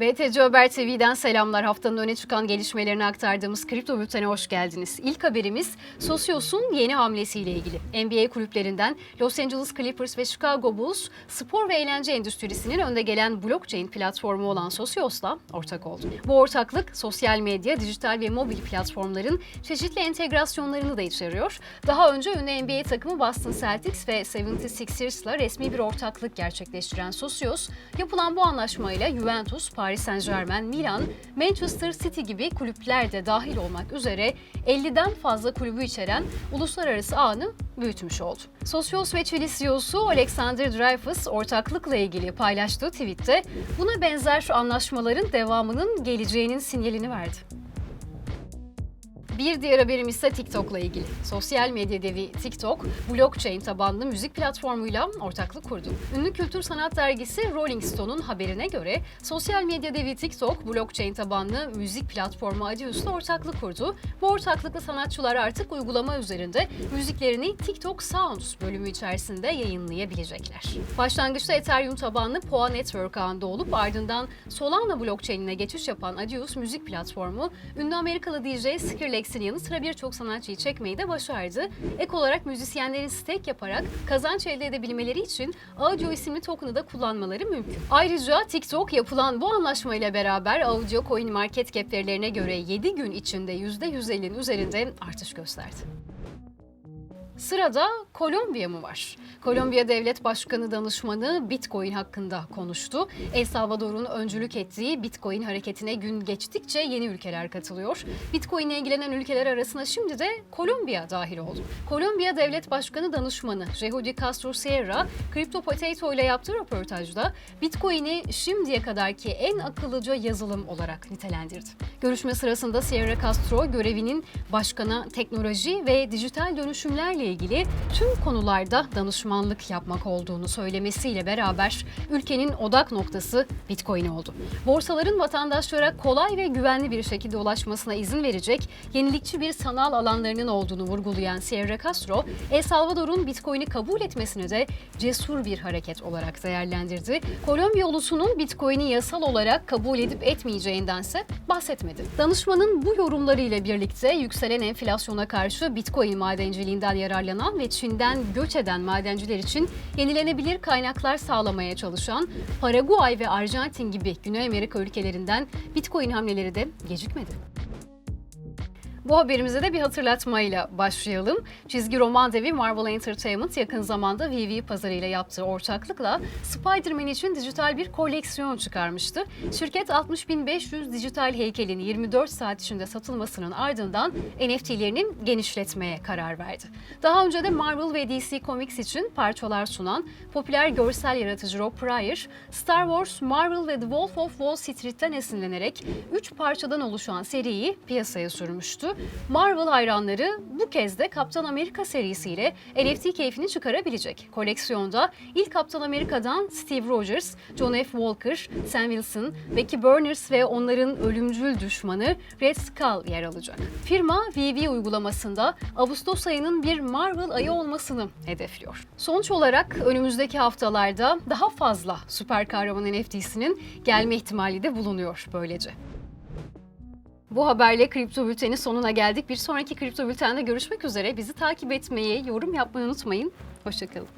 BTC Haber TV'den selamlar. Haftanın öne çıkan gelişmelerini aktardığımız Kripto Bülten'e hoş geldiniz. İlk haberimiz Sosyos'un yeni hamlesiyle ilgili. NBA kulüplerinden Los Angeles Clippers ve Chicago Bulls spor ve eğlence endüstrisinin önde gelen blockchain platformu olan Sosyos'la ortak oldu. Bu ortaklık sosyal medya, dijital ve mobil platformların çeşitli entegrasyonlarını da içeriyor. Daha önce ünlü NBA takımı Boston Celtics ve 76ers'la resmi bir ortaklık gerçekleştiren Sosyos, yapılan bu anlaşmayla Juventus, Paris Saint Germain, Milan, Manchester City gibi kulüpler de dahil olmak üzere 50'den fazla kulübü içeren uluslararası ağını büyütmüş oldu. Sosyos ve CEO'su Alexander Dreyfus ortaklıkla ilgili paylaştığı tweette buna benzer anlaşmaların devamının geleceğinin sinyalini verdi. Bir diğer haberim ise TikTok'la ilgili. Sosyal medya devi TikTok, blockchain tabanlı müzik platformuyla ortaklık kurdu. Ünlü kültür sanat dergisi Rolling Stone'un haberine göre sosyal medya devi TikTok, blockchain tabanlı müzik platformu Adios'la ortaklık kurdu. Bu ortaklıkla sanatçılar artık uygulama üzerinde müziklerini TikTok Sounds bölümü içerisinde yayınlayabilecekler. Başlangıçta Ethereum tabanlı Poa Network ağında olup ardından Solana blockchain'ine geçiş yapan Adios müzik platformu, ünlü Amerikalı DJ Skrillex'in yanı sıra birçok sanatçıyı çekmeyi de başardı. Ek olarak müzisyenlerin stake yaparak kazanç elde edebilmeleri için Audio isimli token'ı da kullanmaları mümkün. Ayrıca TikTok yapılan bu anlaşmayla beraber Audio Coin Market Cap verilerine göre 7 gün içinde %150'nin üzerinde artış gösterdi. Sırada Kolombiya mı var? Kolombiya Devlet Başkanı Danışmanı Bitcoin hakkında konuştu. El Salvador'un öncülük ettiği Bitcoin hareketine gün geçtikçe yeni ülkeler katılıyor. Bitcoin ile ilgilenen ülkeler arasına şimdi de Kolombiya dahil oldu. Kolombiya Devlet Başkanı Danışmanı Jehudi Castro Sierra, Crypto Potato ile yaptığı röportajda Bitcoin'i şimdiye kadarki en akıllıca yazılım olarak nitelendirdi. Görüşme sırasında Sierra Castro görevinin başkana teknoloji ve dijital dönüşümlerle ilgili tüm konularda danışmanlık yapmak olduğunu söylemesiyle beraber ülkenin odak noktası Bitcoin oldu. Borsaların vatandaşlara kolay ve güvenli bir şekilde ulaşmasına izin verecek yenilikçi bir sanal alanlarının olduğunu vurgulayan Sierra Castro, El Salvador'un Bitcoin'i kabul etmesini de cesur bir hareket olarak değerlendirdi. Kolombiya ulusunun Bitcoin'i yasal olarak kabul edip etmeyeceğindense bahsetmedi. Danışmanın bu yorumlarıyla birlikte yükselen enflasyona karşı Bitcoin madenciliğinden yararlanan ve Çin'den göç eden madenciler için yenilenebilir kaynaklar sağlamaya çalışan Paraguay ve Arjantin gibi Güney Amerika ülkelerinden Bitcoin hamleleri de gecikmedi. Bu haberimize de bir hatırlatmayla başlayalım. Çizgi roman devi Marvel Entertainment yakın zamanda VV pazarıyla yaptığı ortaklıkla Spider-Man için dijital bir koleksiyon çıkarmıştı. Şirket 60.500 dijital heykelin 24 saat içinde satılmasının ardından NFT'lerinin genişletmeye karar verdi. Daha önce de Marvel ve DC Comics için parçalar sunan popüler görsel yaratıcı Rob Pryor, Star Wars, Marvel ve The Wolf of Wall Street'ten esinlenerek 3 parçadan oluşan seriyi piyasaya sürmüştü. Marvel hayranları bu kez de Kaptan Amerika serisiyle NFT keyfini çıkarabilecek. Koleksiyonda ilk Kaptan Amerika'dan Steve Rogers, John F. Walker, Sam Wilson, Becky Burners ve onların ölümcül düşmanı Red Skull yer alacak. Firma VV uygulamasında Ağustos ayının bir Marvel ayı olmasını hedefliyor. Sonuç olarak önümüzdeki haftalarda daha fazla süper kahraman NFT'sinin gelme ihtimali de bulunuyor böylece. Bu haberle Kripto Bülten'in sonuna geldik. Bir sonraki Kripto Bülten'de görüşmek üzere. Bizi takip etmeyi, yorum yapmayı unutmayın. Hoşçakalın.